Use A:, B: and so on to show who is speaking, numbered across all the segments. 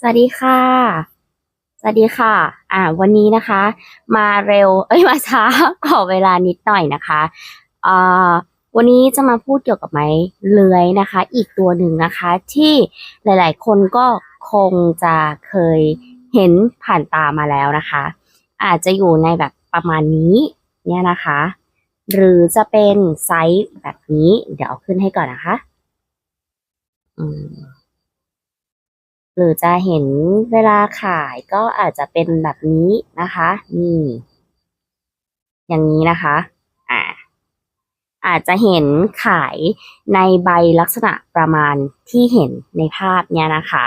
A: สวัสดีค่ะ สวัสดีค่ะ อ่า วันนี้นะคะ มาเร็ว เอ้ย มาช้า ขอเวลานิดหน่อยนะคะอ่าวันนี้จะมาพูดเกี่ยวกับไม้เลื้อยนะคะ อีกตัวหนึ่งนะคะ ที่หลาย ๆ คนก็คงจะเคยเห็นผ่านตามาแล้วนะคะ อาจจะอยู่ในแบบประมาณนี้เนี่ยนะคะ หรือจะเป็นไซส์แบบนี้ เดี๋ยวเอาขึ้นให้ก่อนนะคะ อืม หรือจะเห็นเวลาขายก็อาจจะเป็นแบบนี้นะคะ นี่ อย่างนี้นะคะ อ่า อาจจะเห็นขายในใบลักษณะประมาณที่เห็นในภาพเนี่ยนะคะ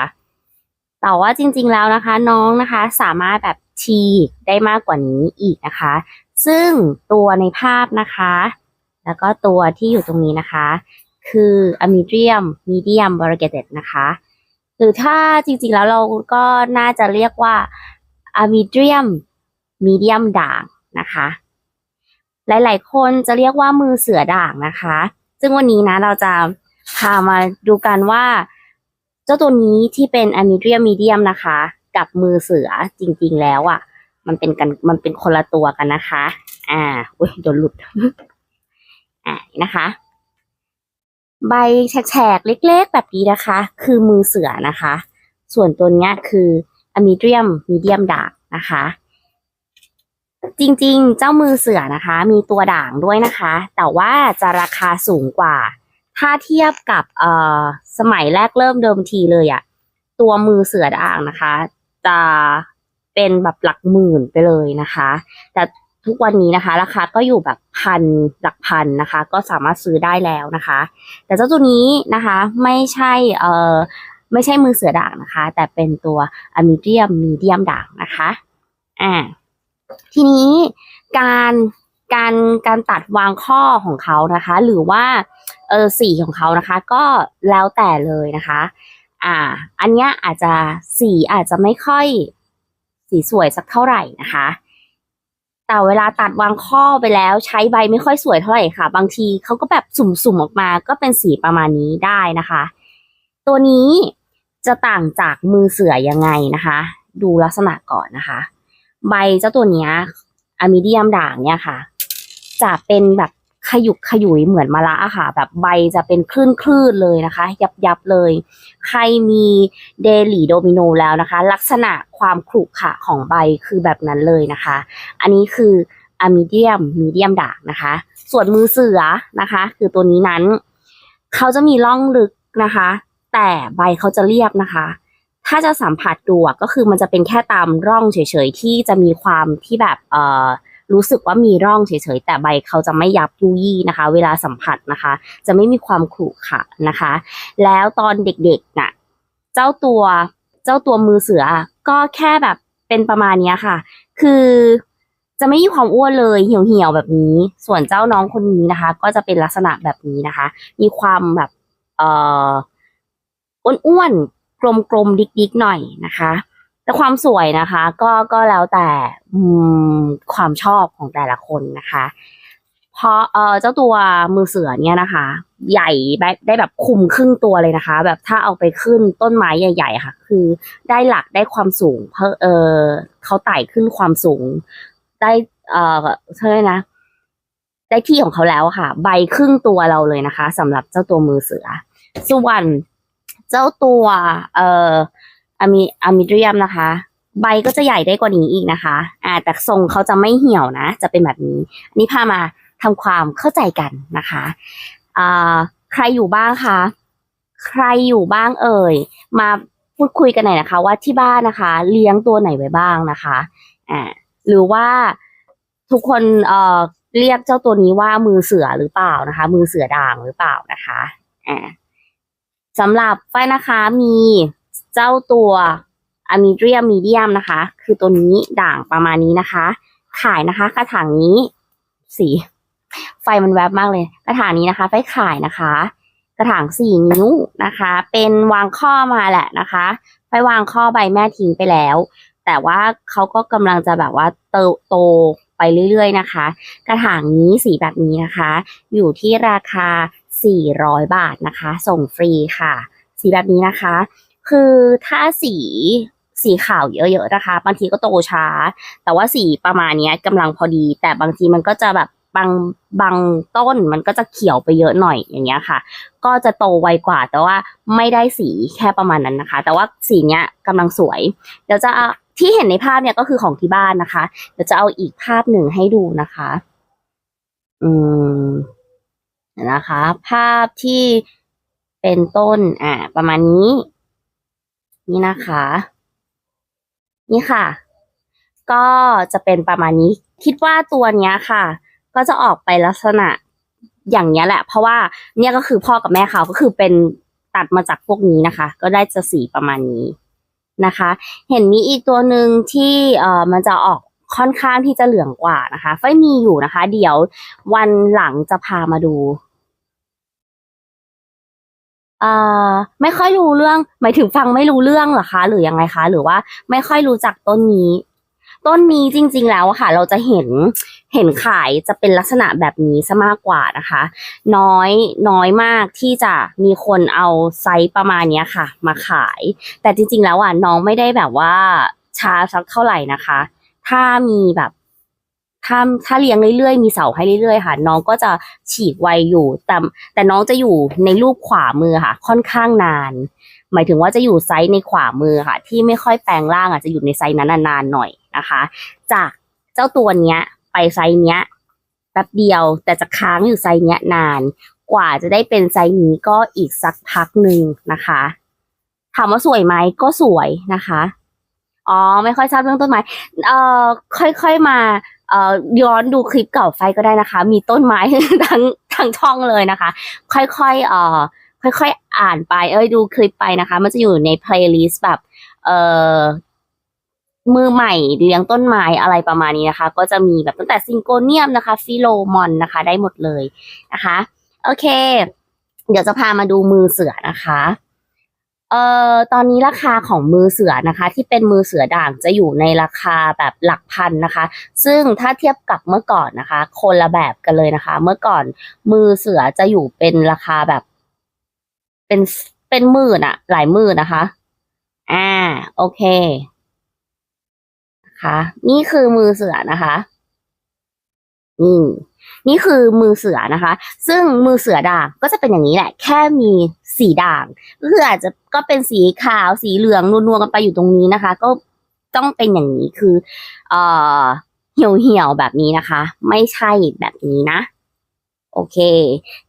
A: แต่ว่าจริงๆแล้วนะคะ น้องนะคะสามารถแบบฉีกได้มากกว่านี้อีกนะคะ ซึ่งตัวในภาพนะคะ แล้วก็ตัวที่อยู่ตรงนี้นะคะ คือ Amidium Medium Variegated นะคะ หรือถ้าจริงๆแล้วเราก็น่าจะเรียกว่า Amidium Medium ด่างนะคะ หลายๆ คนจะเรียกว่ามือเสือด่างนะคะ ซึ่งวันนี้นะเราจะพามาดูกันว่า เจ้าตัวนี้ที่เป็น Amidium Medium นะคะ กับมือเสือจริงๆแล้วอะ่ะ มันเป็นกันมันเป็นคนละตัวกันนะคะ อ่าอุ้ยโดนหลุดอ่านะคะ ใบแฉกๆ เล็กๆ แบบนี้นะคะ คือมือเสือนะคะ ส่วนตัวนี้คือ Amidium Medium ด่างนะคะ จริงๆ เจ้ามือเสือนะคะ มีตัวด่างด้วยนะคะ แต่ว่าจะราคาสูงกว่า ถ้าเทียบกับเอ่อสมัยแรกเริ่มเดิมทีเลยอะตัวมือเสือด่างนะคะ จะเป็นแบบหลักหมื่นไปเลยนะคะ แต่ ทุกวันนี้นะคะ ราคาก็อยู่แบบพันหลักพันนะคะ ก็สามารถซื้อได้แล้วนะคะ แต่เจ้าตัวนี้นะคะไม่ใช่เอ่อไม่ใช่มือเสือด่างนะคะ แต่เป็นตัวอะมิเดียมมีเดียมด่างนะคะอ่าทีนี้การการการตัดวางข้อของเขานะคะ หรือว่าเออสีของเขานะคะ ก็แล้วแต่เลยนะคะ อ่า อันเนี้ยอาจจะสีอาจจะไม่ค่อยสีสวยสักเท่าไหร่นะคะ แต่เวลาตัดวางข้อไปแล้วใช้ใบไม่ค่อยสวยเท่าไหร่ค่ะ บางทีเขาก็แบบสุ่มๆออกมาก็เป็นสีประมาณนี้ได้นะคะ ตัวนี้จะต่างจากมือเสือยังไงนะคะ ดูลักษณะก่อนนะคะ ใบเจ้าตัวเนี้ยอะมิเดียมด่างเนี่ยค่ะ จะเป็นแบบ ขยุกขยุยเหมือนมะระอะค่ะ แบบใบจะเป็นคลื่นคลื่นๆเลยนะคะ ยับยับเลย ใครมีเดลี่โดมิโนแล้วนะคะ ลักษณะความขรุขระของใบคือแบบนั้นเลยนะคะ อันนี้คืออะมิเดียมมีเดียมด่างนะคะ ส่วนมือเสือนะคะ คือตัวนี้นั้น เขาจะมีร่องลึกนะคะ แต่ใบเขาจะเรียบนะคะถ้าจะสัมผัสดูก็คือมันจะเป็นแค่ตามร่องเฉยๆที่จะมีความที่แบบเอ่อ รู้สึกว่ามีร่องเฉยๆ แต่ใบเขาจะไม่ยับยุยี่นะคะ เวลาสัมผัสนะคะ จะไม่มีความขรุขระนะคะ แล้วตอนเด็กๆน่ะเจ้าตัวเจ้าตัวมือเสือก็แค่แบบเป็นประมาณนี้ค่ะ คือจะไม่มีความอ้วนเลยเหี่ยวๆแบบนี้ ส่วนเจ้าน้องคนนี้นะคะ ก็จะเป็นลักษณะแบบนี้นะคะ มีความแบบเอ่ออ้วนๆกลมๆดิกๆหน่อยนะคะ แต่ความสวยนะคะ ก็ก็แล้วแต่ความชอบของแต่ละคนนะคะ เพราะเออเจ้าตัวมือเสือเนี่ยนะคะ ใหญ่ได้แบบคุมครึ่งตัวเลยนะคะ แบบถ้าเอาไปขึ้นต้นไม้ใหญ่ ๆ ค่ะ คือได้หลักได้ความสูง เพอเออเขาไต่ขึ้นความสูง ได้เออเท่าไหร่นะได้ที่ของเขาแล้วค่ะ ใบครึ่งตัวเราเลยนะคะสำหรับเจ้าตัวมือเสือ ส่วนเจ้าตัว เอ่อ อะมิอะมิเดียมนะคะ ใบก็จะใหญ่ได้กว่านี้อีกนะคะ อ่า แต่ทรงเขาจะไม่เหี่ยวนะ จะเป็นแบบนี้ อันนี้พามาทำความเข้าใจกันนะคะอ่าใครอยู่บ้างคะ ใครอยู่บ้างเอ่ย มาพูดคุยกันหน่อยนะคะ ว่าที่บ้านนะคะ เลี้ยงตัวไหนไว้บ้างนะคะ อ่า หรือว่าทุกคนเอ่อเรียกเจ้าตัวนี้ว่ามือเสือหรือเปล่านะคะ มือเสือด่างหรือเปล่านะคะอ่าสำหรับไฟนะคะมี เจ้าตัวอะมิเดียมมีเดียมนะคะ คือตัวนี้ด่างประมาณนี้นะคะ ขายนะคะ กระถางนี้สีไฟมันแวบมากเลย กระถางนี้นะคะ ไฟขายนะคะ กระถางสี่นิ้วนะคะ เป็นวางข้อมาแหละนะคะไปวางข้อใบแม่ทิ้งไปแล้ว แต่ว่าเขาก็กำลังจะแบบว่าเติบโตไปเรื่อยๆนะคะ กระถางนี้สีแบบนี้นะคะ อยู่ที่ราคา 400 บาทนะคะ ส่งฟรีค่ะ สีแบบนี้นะคะ คือถ้าสีสีขาวเยอะๆนะคะ บางทีก็โตช้า แต่ว่าสีประมาณนี้กำลังพอดี แต่บางทีมันก็จะแบบบางบางต้นมันก็จะเขียวไปเยอะหน่อยอย่างเงี้ยค่ะ ก็จะโตไวกว่า แต่ว่าไม่ได้สีแค่ประมาณนั้นนะคะ แต่ว่าสีเนี้ยกำลังสวย เดี๋ยวจะที่เห็นในภาพเนี่ยก็คือของที่บ้านนะคะ เดี๋ยวจะเอาอีกภาพหนึ่งให้ดูนะคะ อืมนะคะ ภาพที่เป็นต้นอ่าประมาณนี้ นี่นะคะ นี่ค่ะ ก็จะเป็นประมาณนี้ คิดว่าตัวเนี้ยค่ะ ก็จะออกไปลักษณะอย่างเนี้ยแหละ เพราะว่าเนี่ยก็คือพ่อกับแม่เขาก็คือเป็นตัดมาจากพวกนี้นะคะ ก็ได้จะสีประมาณนี้นะคะ เห็นมีอีกตัวหนึ่งที่เอ่อมันจะออกค่อนข้างที่จะเหลืองกว่านะคะไฟมีอยู่นะคะ เดี๋ยววันหลังจะพามาดู เอ่อไม่ค่อยรู้เรื่อง หมายถึงฟังไม่รู้เรื่องเหรอคะ หรือยังไงคะ หรือว่าไม่ค่อยรู้จักต้นนี้ ต้นนี้จริง ๆ แล้วค่ะ เราจะเห็นเห็นขายจะเป็นลักษณะแบบนี้ซะมากกว่านะคะ น้อยน้อยมากที่จะมีคนเอาไซส์ประมาณเนี้ยค่ะ มาขาย แต่จริง ๆ แล้วอะน้องไม่ได้แบบว่าช้าสักเท่าไหร่นะคะ ถ้ามีแบบ ถ้าถ้าเลี้ยงเรื่อยๆ มีเสาให้เรื่อยๆ ค่ะ น้องก็จะฉีกไวอยู่ แต่แต่น้องจะอยู่ในรูปขวามือค่ะ ค่อนข้างนาน หมายถึงว่าจะอยู่ไซส์ในขวามือค่ะ ที่ไม่ค่อยแปลงร่างอะจะอยู่ในไซส์นั้นนานๆหน่อยนะคะ จากเจ้าตัวเนี้ย ไปไซส์เนี้ยแป๊บเดียวแต่จะค้างอยู่ไซส์เนี้ยนาน กว่าจะได้เป็นไซส์นี้ก็อีกสักพักหนึ่งนะคะ ถามว่าสวยไหมก็สวยนะคะอ๋อไม่ค่อยทราบเรื่องต้นไม้เอ่อค่อยๆมา ย้อนดูคลิปเก่าไฟก็ได้นะคะ มีต้นไม้ทั้งทั้งช่องเลยนะคะ ค่อยๆเอ่อค่อยๆอ่านไป เอ้ยดูคลิปไปนะคะ มันจะอยู่ในเพลย์ลิสต์แบบเอ่อมือใหม่เลี้ยงต้นไม้อะไรประมาณนี้นะคะ ก็จะมีแบบตั้งแต่ซิงโกเนียมนะคะ ฟิโลมอนนะคะ ได้หมดเลยนะคะ โอเค เดี๋ยวจะพามาดูมือเสือนะคะ เอ่อตอนนี้ราคาของมือเสือนะคะ ที่เป็นมือเสือด่างจะอยู่ในราคาแบบหลักพันนะคะ ซึ่งถ้าเทียบกับเมื่อก่อนนะคะ คนละแบบกันเลยนะคะ เมื่อก่อนมือเสือจะอยู่เป็นราคาแบบ เป็นเป็นหมื่นอะหลายหมื่นนะคะ อ่า โอเคนะคะนี่คือมือเสือนะคะนี่ นี่คือมือเสือนะคะ ซึ่งมือเสือด่างก็จะเป็นอย่างนี้แหละ แค่มีสีด่างก็คืออาจจะก็เป็นสีขาวสีเหลืองนวลๆกันไปอยู่ตรงนี้นะคะ ก็ต้องเป็นอย่างนี้คือเอ่อเหี่ยวเหี่ยวๆแบบนี้นะคะ ไม่ใช่แบบนี้นะ โอเค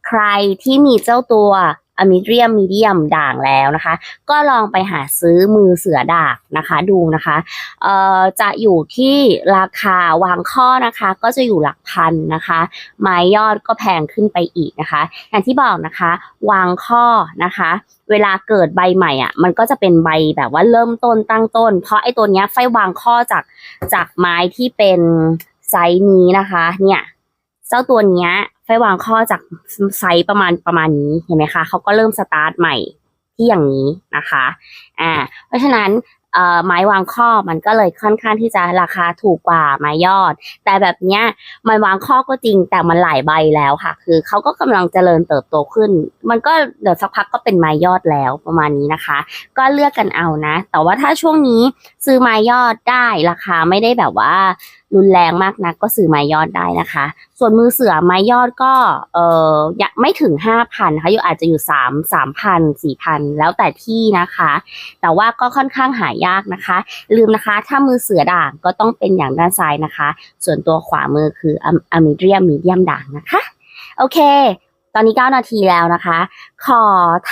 A: ใครที่มีเจ้าตัว อะมิเรียมมีเดียมด่างแล้วนะคะ ก็ลองไปหาซื้อมือเสือด่างนะคะดูนะคะเอ่อจะอยู่ที่ราคาวางข้อนะคะ ก็จะอยู่หลักพันนะคะ ไม้ยอดก็แพงขึ้นไปอีกนะคะ อย่างที่บอกนะคะ วางข้อนะคะ เวลาเกิดใบใหม่อะมันก็จะเป็นใบแบบว่าเริ่มต้นตั้งต้น เพราะไอ้ตัวเนี้ยไฟวางข้อจากจากไม้ที่เป็นไซส์นี้นะคะ เนี่ยเจ้าตัวเนี้ย ไฟวางข้อจากไซส์ประมาณประมาณนี้เห็นไหมคะเขาก็เริ่มสตาร์ทใหม่ที่อย่างนี้นะคะอ่าเพราะฉะนั้นไม้วางข้อมันก็เลยค่อนข้างที่จะราคาถูกกว่าไม้ยอด แต่แบบเนี้ยมันวางข้อก็จริงแต่มันหลายใบแล้วค่ะ คือเขาก็กำลังเจริญเติบโตขึ้น มันก็เดี๋ยวสักพักก็เป็นไม้ยอดแล้วประมาณนี้นะคะ ก็เลือกกันเอานะ แต่ว่าถ้าช่วงนี้ซื้อไม้ยอดได้ราคาไม่ได้แบบว่ารุนแรงมากนักก็ซื้อไม้ยอดได้นะคะ ส่วนมือเสือไม้ยอดก็เออไม่ถึงห้าพันนะคะอยู่อาจจะอยู่สามสามพันสี่พันแล้วแต่ที่นะคะ แต่ว่าก็ค่อนข้างหายากนะคะ ลืมนะคะ ถ้ามือเสือด่างก็ต้องเป็นอย่างด้านซ้ายนะคะ ส่วนตัวขวามือคืออะมิเดียมมีเดียมด่างนะคะ โอเค อนนี้ 9 นาทีแล้วนะคะ ขอ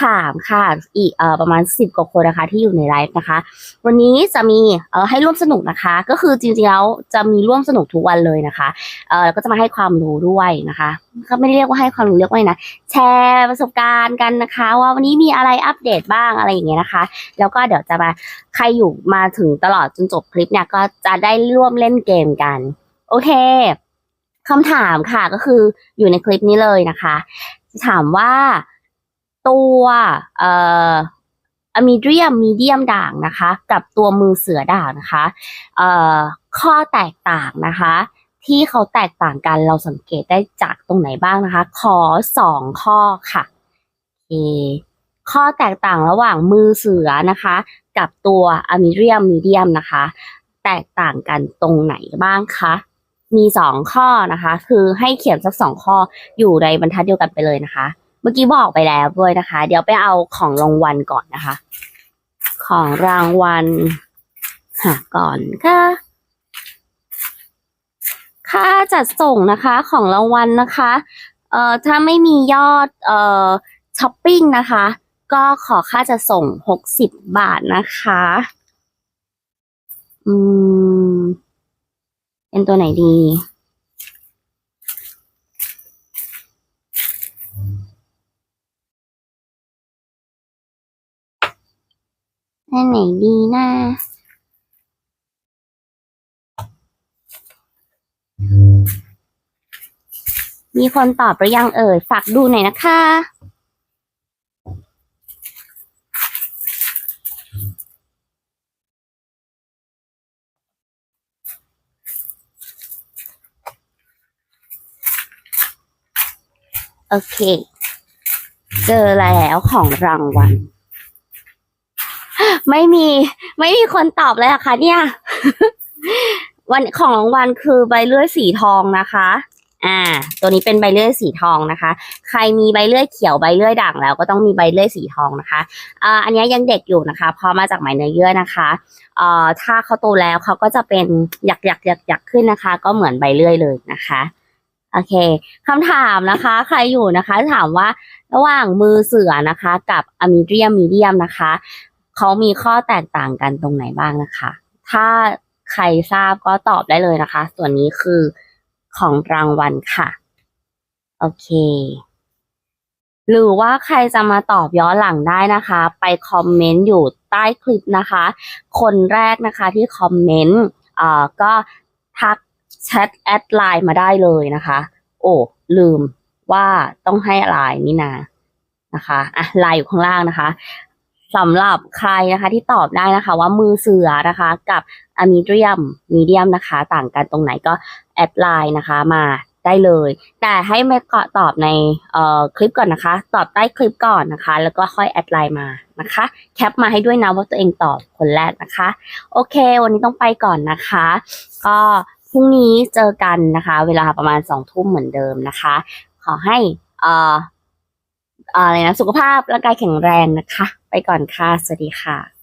A: ถามค่ะอีกเอ่อประมาณ 10 กว่าคนนะคะที่อยู่ในไลฟ์นะคะ วันนี้จะมีเอ่อให้ร่วมสนุกนะคะ ก็คือจริงๆแล้วจะมีร่วมสนุกทุกวันเลยนะคะเอ่อแล้วก็จะมาให้ความรู้ด้วยนะคะก็ไม่ได้เรียกว่าให้ความรู้เรียกว่าไงนะแชร์ประสบการณ์กันนะคะ ว่าวันนี้มีอะไรอัปเดตบ้างอะไรอย่างเงี้ยนะคะ แล้วก็เดี๋ยวจะมาใครอยู่มาถึงตลอดจนจบคลิปเนี่ยก็จะได้ร่วมเล่นเกมกัน โอเค คำถามค่ะก็คืออยู่ในคลิปนี้เลยนะคะ จะถามว่าตัวเอ่ออะมิเดียมมีเดียมด่างนะคะ กับตัวมือเสือด่างนะคะเอ่อข้อแตกต่างนะคะ ที่เขาแตกต่างกันเราสังเกตได้จากตรงไหนบ้างนะคะ ขอสองข้อค่ะโอข้อแตกต่างระหว่างมือเสือนะคะ กับตัวอะมิเรียมมีเดียมนะคะ แตกต่างกันตรงไหนบ้างคะ มีสองข้อนะคะ คือให้เขียนสักสองข้ออยู่ในบรรทัดเดียวกันไปเลยนะคะ เมื่อกี้บอกไปแล้วด้วยนะคะ เดี๋ยวไปเอาของรางวัลก่อนนะคะ ของรางวัลหาก่อนค่ะค่าจัดส่งนะคะของรางวัลนะคะ เอ่อถ้าไม่มียอดเอ่อช้อปปิ้งนะคะ ก็ขอค่าจะส่งหกสิบบาทนะคะ อืม เป็นตัวไหนดี อันไหนดีนะมีคนตอบหรือยังเอ่ย ฝากดูหน่อยนะคะ โอเค เจอแล้วของรางวัล ไม่มี ไม่มีคนตอบเลยอะคะเนี่ย วันของรางวัลคือใบเลื่อยสีทองนะคะ อ่า ตัวนี้เป็นใบเลื่อยสีทองนะคะ ใครมีใบเลื่อยเขียวใบเลื่อยด่างแล้ว ก็ต้องมีใบเลื่อยสีทองนะคะอ่าอันนี้ยังเด็กอยู่นะคะพราะมาจากไหมเนื้อเยื่อนะคะเอ่อถ้าเขาโตแล้วเขาก็จะเป็นหยักหยักหยักหยักขึ้นนะคะ ก็เหมือนใบเลื่อยเลยนะคะ โอเคคำถามนะคะ ใครอยู่นะคะ ถามว่าระหว่างมือเสือนะคะ กับอะมิเรียมมีเดียมนะคะเขามีข้อแตกต่างกันตรงไหนบ้างนะคะ ถ้าใครทราบก็ตอบได้เลยนะคะ ส่วนนี้คือของรางวัลค่ะ โอเค หรือว่าใครจะมาตอบย้อนหลังได้นะคะ ไปคอมเมนต์อยู่ใต้คลิปนะคะ คนแรกนะคะที่คอมเมนต์เอ่อก็ทัก แชทแอดไลน์มาได้เลยนะคะ โอ้ลืมว่าต้องให้ไลน์นี่นานะคะอะไลน์อยู่ข้างล่างนะคะสำหรับใครนะคะที่ตอบได้นะคะ ว่ามือเสือนะคะ กับอะมิเรียมมีเดียมนะคะ ต่างกันตรงไหนก็แอดไลน์นะคะมาได้เลย แต่ให้ไม่เกาะตอบในเอ่อคลิปก่อนนะคะ ตอบใต้คลิปก่อนนะคะ แล้วก็ค่อยแอดไลน์มานะคะ แคปมาให้ด้วยนะว่าตัวเองตอบคนแรกนะคะ โอเค วันนี้ต้องไปก่อนนะคะ ก็ รุ่งนี้เจอกันนะคะ เวลาประมาณสองทุ่มเหมือนเดิมนะคะ ขอให้อ่าอะไรนะ สุขภาพร่างกายแข็งแรงนะคะ ไปก่อนค่ะ สวัสดีค่ะ